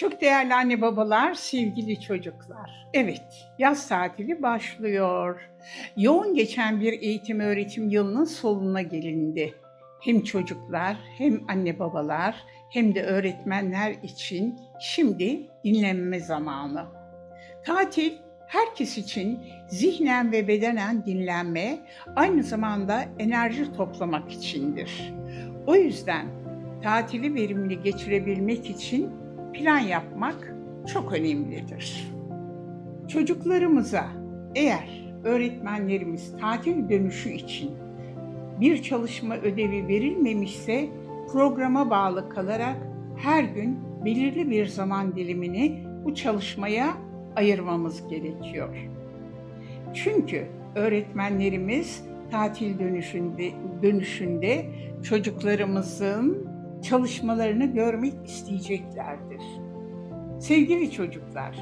Çok değerli anne babalar, sevgili çocuklar. Evet, yaz tatili başlıyor. Yoğun geçen bir eğitim öğretim yılının sonuna gelindi. Hem çocuklar, hem anne babalar, hem de öğretmenler için şimdi dinlenme zamanı. Tatil herkes için zihnen ve bedenen dinlenme, aynı zamanda enerji toplamak içindir. O yüzden tatili verimli geçirebilmek için plan yapmak çok önemlidir. Çocuklarımıza eğer öğretmenlerimiz tatil dönüşü için bir çalışma ödevi verilmemişse programa bağlı kalarak her gün belirli bir zaman dilimini bu çalışmaya ayırmamız gerekiyor. Çünkü öğretmenlerimiz tatil dönüşünde, dönüşünde çocuklarımızın çalışmalarını görmek isteyeceklerdir. Sevgili çocuklar,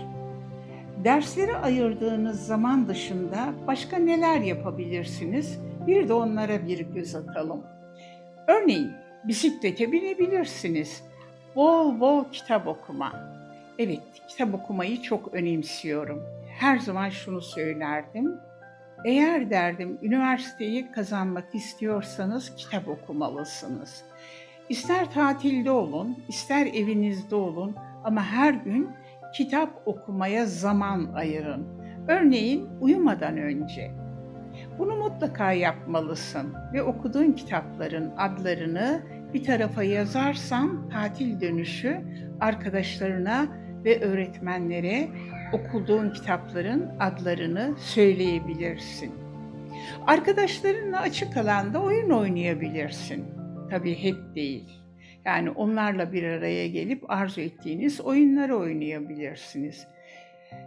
derslere ayırdığınız zaman dışında başka neler yapabilirsiniz? Bir de onlara bir göz atalım. Örneğin bisiklete binebilirsiniz. Bol bol kitap okuma. Evet, kitap okumayı çok önemsiyorum. Her zaman şunu söylerdim. Eğer derdim üniversiteyi kazanmak istiyorsanız kitap okumalısınız. İster tatilde olun, ister evinizde olun ama her gün kitap okumaya zaman ayırın. Örneğin uyumadan önce. Bunu mutlaka yapmalısın ve okuduğun kitapların adlarını bir tarafa yazarsan tatil dönüşü arkadaşlarına ve öğretmenlere okuduğun kitapların adlarını söyleyebilirsin. Arkadaşlarınla açık alanda oyun oynayabilirsin. Tabii hep değil. Yani onlarla bir araya gelip arzu ettiğiniz oyunları oynayabilirsiniz.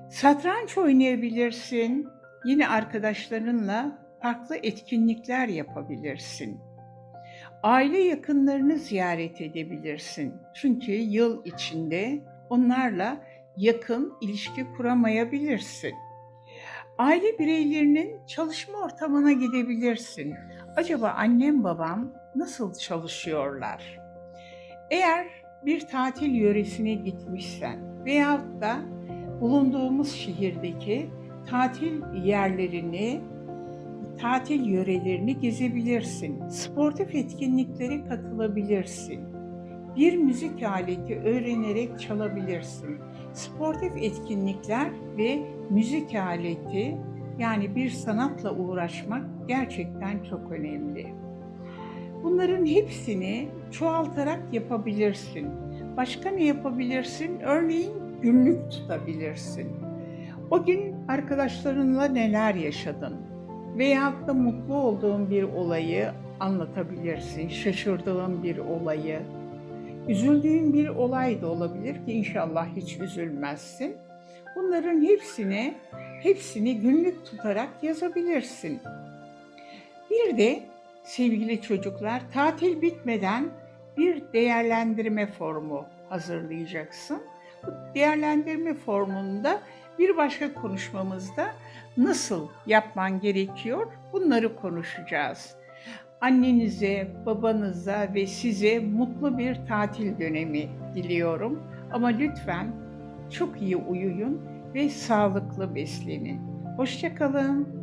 Satranç oynayabilirsin. Yine arkadaşlarınla farklı etkinlikler yapabilirsin. Aile yakınlarını ziyaret edebilirsin. Çünkü yıl içinde onlarla yakın ilişki kuramayabilirsin. Aile bireylerinin çalışma ortamına gidebilirsin. Acaba annem babam nasıl çalışıyorlar? Eğer bir tatil yöresine gitmişsen veyahut da bulunduğumuz şehirdeki tatil yerlerini, tatil yörelerini gezebilirsin. Sportif etkinliklere katılabilirsin. Bir müzik aleti öğrenerek çalabilirsin. Sportif etkinlikler ve müzik aleti yani bir sanatla uğraşmak gerçekten çok önemli. Bunların hepsini çoğaltarak yapabilirsin. Başka ne yapabilirsin? Örneğin günlük tutabilirsin. O gün arkadaşlarınla neler yaşadın? Veyahut da mutlu olduğun bir olayı anlatabilirsin. Şaşırdığın bir olayı. Üzüldüğün bir olay da olabilir ki inşallah hiç üzülmezsin. Bunların hepsini hepsini günlük tutarak yazabilirsin. Bir de sevgili çocuklar tatil bitmeden bir değerlendirme formu hazırlayacaksın. Bu değerlendirme formunda bir başka konuşmamızda nasıl yapman gerekiyor bunları konuşacağız. Annenize, babanıza ve size mutlu bir tatil dönemi diliyorum. Ama lütfen çok iyi uyuyun ve sağlıklı beslenin. Hoşçakalın.